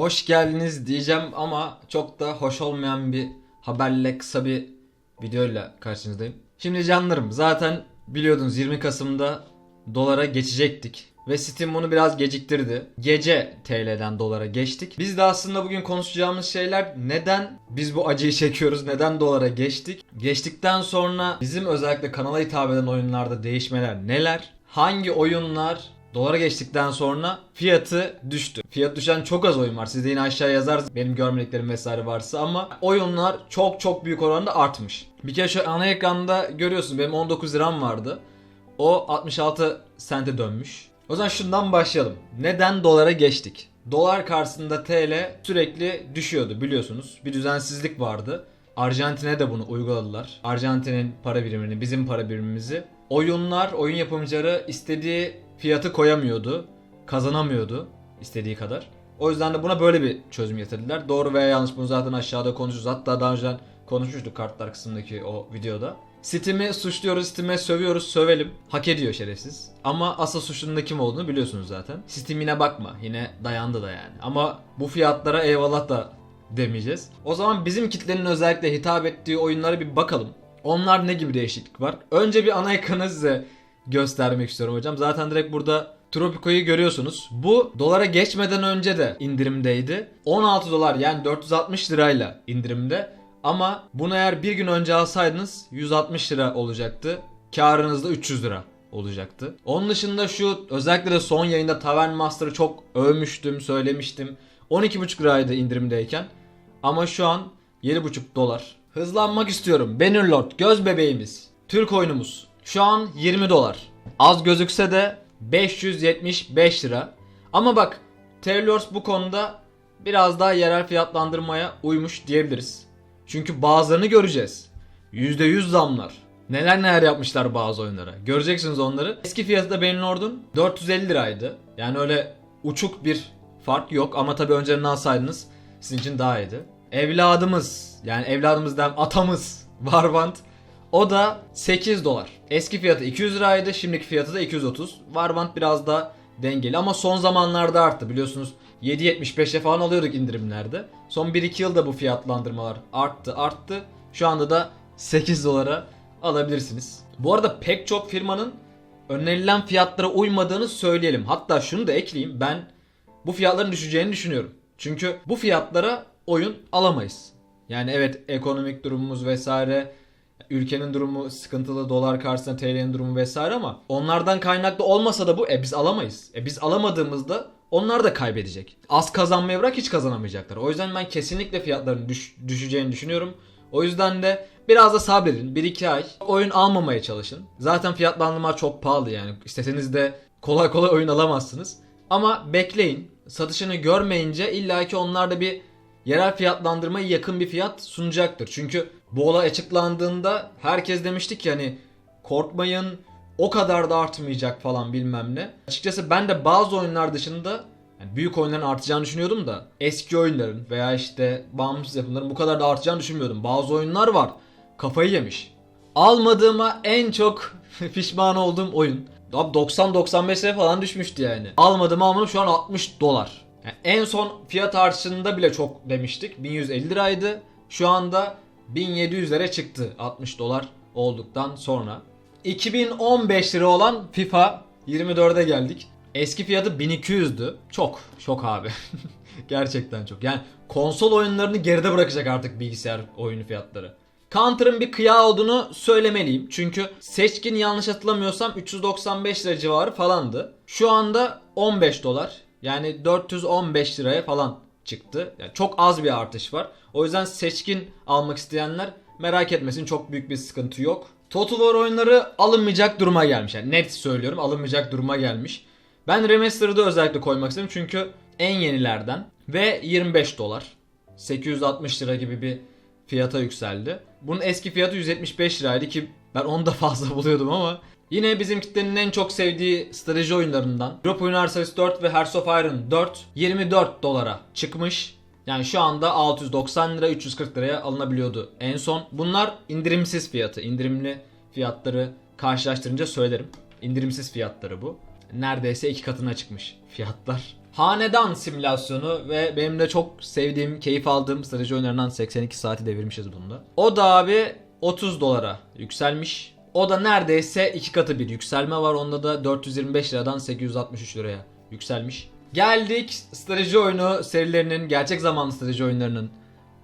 Hoş geldiniz diyeceğim ama çok da hoş olmayan bir haberle kısa bir videoyla karşınızdayım. Şimdi canlarım zaten biliyordunuz 20 Kasım'da dolara geçecektik. Ve Steam bunu biraz geciktirdi. Gece TL'den dolara geçtik. Biz de aslında bugün konuşacağımız şeyler neden biz bu acıyı çekiyoruz, neden dolara geçtik? Geçtikten sonra bizim özellikle kanala hitap eden oyunlarda değişmeler neler? Hangi oyunlar Dolara geçtikten sonra fiyatı düştü. Fiyat düşen çok az oyun var. Siz de yine aşağıya yazarsınız benim görmediklerim vesaire varsa ama oyunlar çok çok büyük oranda artmış. Bir kere şu ana ekranda görüyorsunuz benim 19 liram vardı. O 66 sente dönmüş. O zaman şundan başlayalım. Neden dolara geçtik? Dolar karşısında TL sürekli düşüyordu biliyorsunuz. Bir düzensizlik vardı. Arjantin'e de bunu uyguladılar. Arjantin'in para birimini, bizim para birimimizi. Oyunlar, oyun yapımcıları istediği fiyatı koyamıyordu. Kazanamıyordu istediği kadar. O yüzden de buna böyle bir çözüm getirdiler. Doğru veya yanlış bunu zaten aşağıda konuşuruz. Hatta daha önceden konuşmuştuk kartlar kısmındaki o videoda. Steam'i suçluyoruz, Steam'e sövüyoruz, sövelim. Hak ediyor şerefsiz. Ama asıl suçlunun da kim olduğunu biliyorsunuz zaten. Steam yine bakma. Yine dayandı da yani. Ama bu fiyatlara eyvallah da demeyeceğiz. O zaman bizim kitlenin özellikle hitap ettiği oyunlara bir bakalım. Onlar ne gibi değişiklik var? Önce bir ana ekranı size göstermek istiyorum hocam. Zaten direkt burada Tropico'yu görüyorsunuz. Bu dolara geçmeden önce de indirimdeydi. 16 dolar yani 460 lirayla indirimde. Ama bunu eğer bir gün önce alsaydınız 160 lira olacaktı. Karınız da 300 lira olacaktı. Onun dışında şu özellikle de son yayında Tavern Master'ı çok övmüştüm, söylemiştim. 12,5 liraydı indirimdeyken. Ama şu an 7,5 dolar. Hızlanmak istiyorum. Bannerlord göz bebeğimiz. Türk oyunumuz. Şu an 20 dolar. Az gözükse de 575 lira. Ama bak Taylors bu konuda biraz daha yerel fiyatlandırmaya uymuş diyebiliriz. Çünkü bazılarını göreceğiz. %100 zamlar. Neler neler yapmışlar bazı oyunlara. Göreceksiniz onları. Eski fiyatı da Bannerlord'un 450 liraydı. Yani öyle uçuk bir fark yok ama tabii önceden alsaydınız sizin için daha iyiydi. Evladımız yani evladımız dem atamız Warband o da 8 dolar. Eski fiyatı 200 liraydı şimdiki fiyatı da 230. Warband biraz daha dengeli ama son zamanlarda arttı biliyorsunuz 7.75'e falan alıyorduk indirimlerde. Son 1-2 yılda bu fiyatlandırmalar arttı arttı. Şu anda da 8 dolara alabilirsiniz. Bu arada pek çok firmanın önerilen fiyatlara uymadığını söyleyelim. Hatta şunu da ekleyeyim ben bu fiyatların düşeceğini düşünüyorum. Çünkü bu fiyatlara oyun alamayız. Yani evet ekonomik durumumuz vesaire ülkenin durumu sıkıntılı dolar karşısında TL'nin durumu vesaire ama onlardan kaynaklı olmasa da bu e biz alamayız. E biz alamadığımızda onlar da kaybedecek. Az kazanmaya bırak hiç kazanamayacaklar. O yüzden ben kesinlikle fiyatların düş- düşeceğini düşünüyorum. O yüzden de biraz da sabredin. 1-2 ay oyun almamaya çalışın. Zaten fiyatlandırma çok pahalı yani. İsteseniz de kolay kolay oyun alamazsınız. Ama bekleyin. Satışını görmeyince illaki onlar da bir yerel fiyatlandırmaya yakın bir fiyat sunacaktır. Çünkü bu olay açıklandığında herkes demişti ki hani korkmayın o kadar da artmayacak falan bilmem ne. Açıkçası ben de bazı oyunlar dışında yani büyük oyunların artacağını düşünüyordum da eski oyunların veya işte bağımsız yapımların bu kadar da artacağını düşünmüyordum. Bazı oyunlar var kafayı yemiş. Almadığıma en çok pişman olduğum oyun. Abi 90-95 lira falan düşmüştü yani. Almadım almadım şu an 60 dolar. Yani en son fiyat artışında bile çok demiştik. 1150 liraydı. Şu anda 1700'lere çıktı 60 dolar olduktan sonra. 2015 lira olan FIFA 24'e geldik. Eski fiyatı 1200'dü. Çok, çok abi. Gerçekten çok. Yani konsol oyunlarını geride bırakacak artık bilgisayar oyunu fiyatları. Counter'ın bir kıyağı olduğunu söylemeliyim. Çünkü seçkin yanlış hatırlamıyorsam 395 lira civarı falandı. Şu anda 15 dolar. Yani 415 liraya falan çıktı. Yani çok az bir artış var. O yüzden seçkin almak isteyenler merak etmesin çok büyük bir sıkıntı yok. Total War oyunları alınmayacak duruma gelmiş. Yani net söylüyorum alınmayacak duruma gelmiş. Ben Remastered'ı da özellikle koymak istedim çünkü en yenilerden ve 25 dolar. 860 lira gibi bir fiyata yükseldi. Bunun eski fiyatı 175 liraydı ki ben onu da fazla buluyordum ama Yine bizim kitlenin en çok sevdiği strateji oyunlarından Europa Universalis 4 ve Hearts of Iron 4 24 dolara çıkmış. Yani şu anda 690 lira 340 liraya alınabiliyordu en son. Bunlar indirimsiz fiyatı. İndirimli fiyatları karşılaştırınca söylerim. İndirimsiz fiyatları bu. Neredeyse iki katına çıkmış fiyatlar. Hanedan simülasyonu ve benim de çok sevdiğim, keyif aldığım strateji oyunlarından 82 saati devirmişiz bunda. O da abi 30 dolara yükselmiş. O da neredeyse iki katı bir yükselme var. Onda da 425 liradan 863 liraya yükselmiş. Geldik strateji oyunu serilerinin, gerçek zamanlı strateji oyunlarının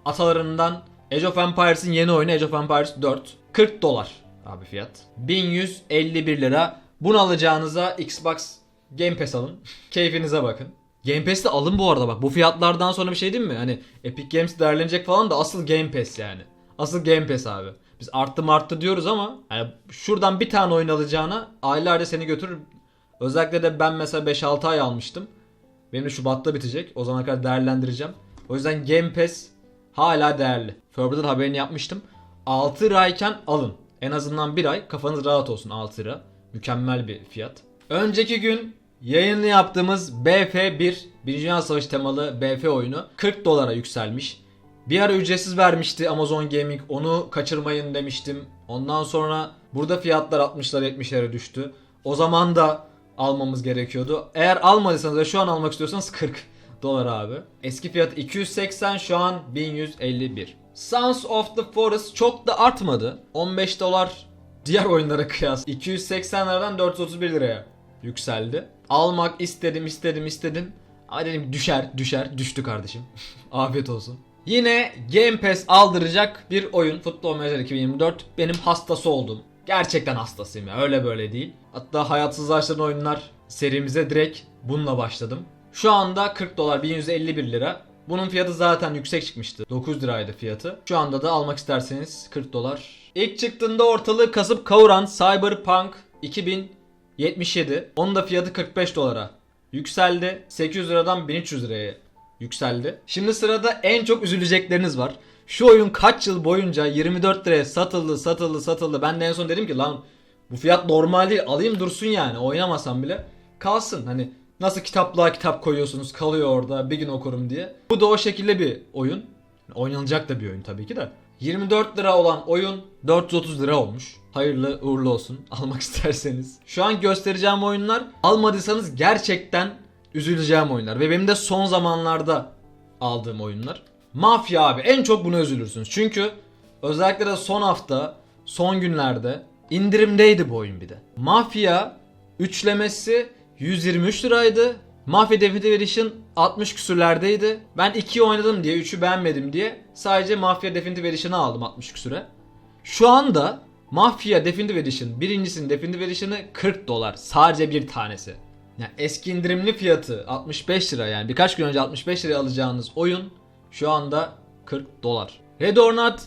atalarından Age of Empires'in yeni oyunu Age of Empires 4. 40 dolar abi fiyat. 1151 lira. Bunu alacağınıza Xbox Game Pass alın. Keyfinize bakın. Game Pass'te alın bu arada bak. Bu fiyatlardan sonra bir şey değil mi? Hani Epic Games değerlenecek falan da asıl Game Pass yani. Asıl Game Pass abi. Biz arttı arttı diyoruz ama yani şuradan bir tane oyun alacağına aylarca seni götürür. Özellikle de ben mesela 5-6 ay almıştım. Benim de Şubat'ta bitecek. O zamana kadar değerlendireceğim. O yüzden Game Pass hala değerli. Forbidden haberini yapmıştım. 6 lirayken alın. En azından bir ay kafanız rahat olsun 6 lira. Mükemmel bir fiyat. Önceki gün yayını yaptığımız BF1 Birinci Dünya Savaşı temalı BF oyunu 40 dolara yükselmiş. Bir ara ücretsiz vermişti Amazon Gaming. Onu kaçırmayın demiştim. Ondan sonra burada fiyatlar 60'lara 70'lere düştü. O zaman da almamız gerekiyordu. Eğer almadıysanız ve şu an almak istiyorsanız 40 dolar abi. Eski fiyat 280 şu an 1151. Sons of the Forest çok da artmadı. 15 dolar diğer oyunlara kıyas 280 liradan 431 liraya yükseldi. Almak istedim istedim istedim. Ama dedim düşer düşer düştü kardeşim. Afiyet olsun. Yine Game Pass aldıracak bir oyun Football Manager 2024 benim hastası oldum. Gerçekten hastasıyım ya öyle böyle değil. Hatta hayatsızlaştıran oyunlar serimize direkt bununla başladım. Şu anda 40 dolar 1151 lira. Bunun fiyatı zaten yüksek çıkmıştı. 9 liraydı fiyatı. Şu anda da almak isterseniz 40 dolar. İlk çıktığında ortalığı kasıp kavuran Cyberpunk 2077. Onun da fiyatı 45 dolara yükseldi. 800 liradan 1300 liraya yükseldi. Şimdi sırada en çok üzülecekleriniz var. Şu oyun kaç yıl boyunca 24 liraya satıldı satıldı satıldı. Ben de en son dedim ki lan bu fiyat normal değil alayım dursun yani oynamasam bile kalsın. Hani nasıl kitaplığa kitap koyuyorsunuz kalıyor orada bir gün okurum diye. Bu da o şekilde bir oyun. Oynanacak da bir oyun tabii ki de. 24 lira olan oyun 430 lira olmuş. Hayırlı uğurlu olsun almak isterseniz. Şu an göstereceğim oyunlar almadıysanız gerçekten üzüleceğim oyunlar. Ve benim de son zamanlarda aldığım oyunlar. Mafya abi en çok buna üzülürsünüz. Çünkü özellikle de son hafta, son günlerde indirimdeydi bu oyun bir de. Mafya üçlemesi 123 liraydı. Mafya Definitive Edition 60 küsürlerdeydi. Ben 2'yi oynadım diye 3'ü beğenmedim diye sadece Mafya Definitive Edition'ı aldım 60 küsüre. Şu anda Mafya Definitive Edition birincisinin Definitive Edition'ı 40 dolar. Sadece bir tanesi. Yani eski indirimli fiyatı 65 lira yani birkaç gün önce 65 liraya alacağınız oyun şu anda 40 dolar. Red or Not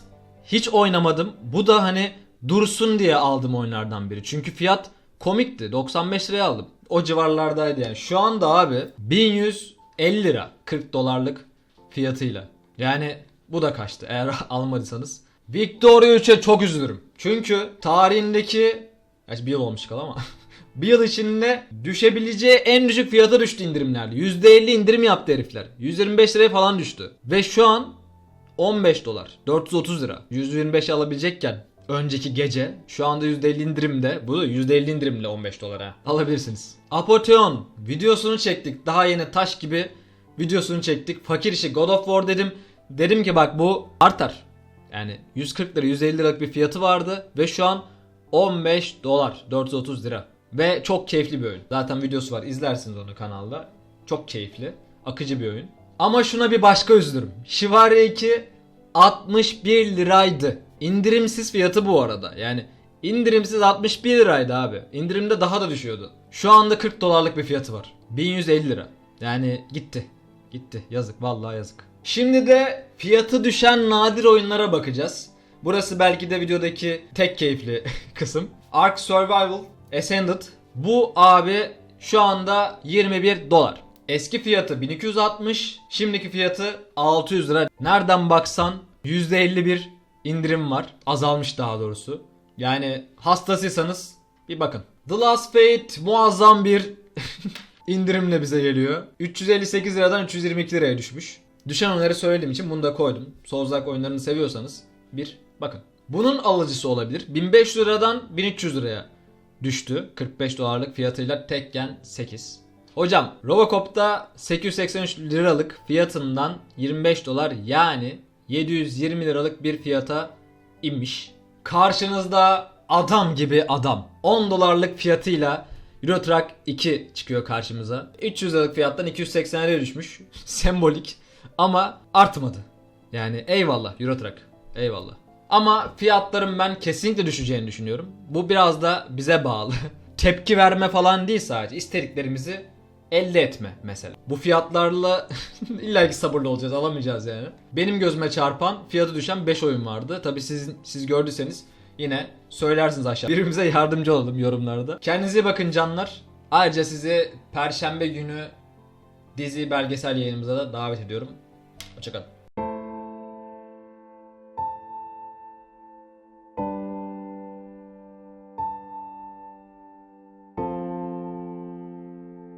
hiç oynamadım. Bu da hani dursun diye aldım oyunlardan biri. Çünkü fiyat komikti. 95 liraya aldım. O civarlardaydı yani. Şu anda abi 1150 lira 40 dolarlık fiyatıyla. Yani bu da kaçtı eğer almadıysanız. Victoria 3'e çok üzülürüm. Çünkü tarihindeki Gerçi bir yıl olmuş kal ama bir yıl içinde düşebileceği en düşük fiyata düştü indirimlerde. %50 indirim yaptı herifler. 125 liraya falan düştü. Ve şu an 15 dolar. 430 lira. 125 alabilecekken önceki gece şu anda %50 indirimde. Bu da %50 indirimle 15 dolara alabilirsiniz. Apoteon videosunu çektik. Daha yeni taş gibi videosunu çektik. Fakir işi God of War dedim. Dedim ki bak bu artar. Yani 140 lira 150 liralık bir fiyatı vardı ve şu an 15 dolar 430 lira. Ve çok keyifli bir oyun. Zaten videosu var izlersiniz onu kanalda. Çok keyifli. Akıcı bir oyun. Ama şuna bir başka üzülürüm. Shivaria 2 61 liraydı. İndirimsiz fiyatı bu arada. Yani indirimsiz 61 liraydı abi. İndirimde daha da düşüyordu. Şu anda 40 dolarlık bir fiyatı var. 1150 lira. Yani gitti. Gitti. Yazık. Vallahi yazık. Şimdi de fiyatı düşen nadir oyunlara bakacağız. Burası belki de videodaki tek keyifli kısım. Ark Survival Ascended. Bu abi şu anda 21 dolar. Eski fiyatı 1260, şimdiki fiyatı 600 lira. Nereden baksan %51 indirim var. Azalmış daha doğrusu. Yani hastasıysanız bir bakın. The Last Fate muazzam bir indirimle bize geliyor. 358 liradan 322 liraya düşmüş. Düşen oyunları söylediğim için bunu da koydum. Souls-like oyunlarını seviyorsanız bir bakın. Bunun alıcısı olabilir. 1500 liradan 1300 liraya düştü. 45 dolarlık fiyatıyla tekken 8. Hocam Robocop'ta 883 liralık fiyatından 25 dolar yani 720 liralık bir fiyata inmiş. Karşınızda adam gibi adam. 10 dolarlık fiyatıyla Euro Truck 2 çıkıyor karşımıza. 300 liralık fiyattan 280 liraya düşmüş. Sembolik ama artmadı. Yani eyvallah Euro Truck. Eyvallah. Ama fiyatların ben kesinlikle düşeceğini düşünüyorum. Bu biraz da bize bağlı. Tepki verme falan değil sadece. İstediklerimizi elde etme mesela. Bu fiyatlarla illa ki sabırlı olacağız alamayacağız yani. Benim gözüme çarpan fiyatı düşen 5 oyun vardı. Tabi siz, siz gördüyseniz yine söylersiniz aşağı. Birbirimize yardımcı olalım yorumlarda. Kendinize bakın canlar. Ayrıca sizi Perşembe günü dizi belgesel yayınımıza da davet ediyorum. Hoşçakalın.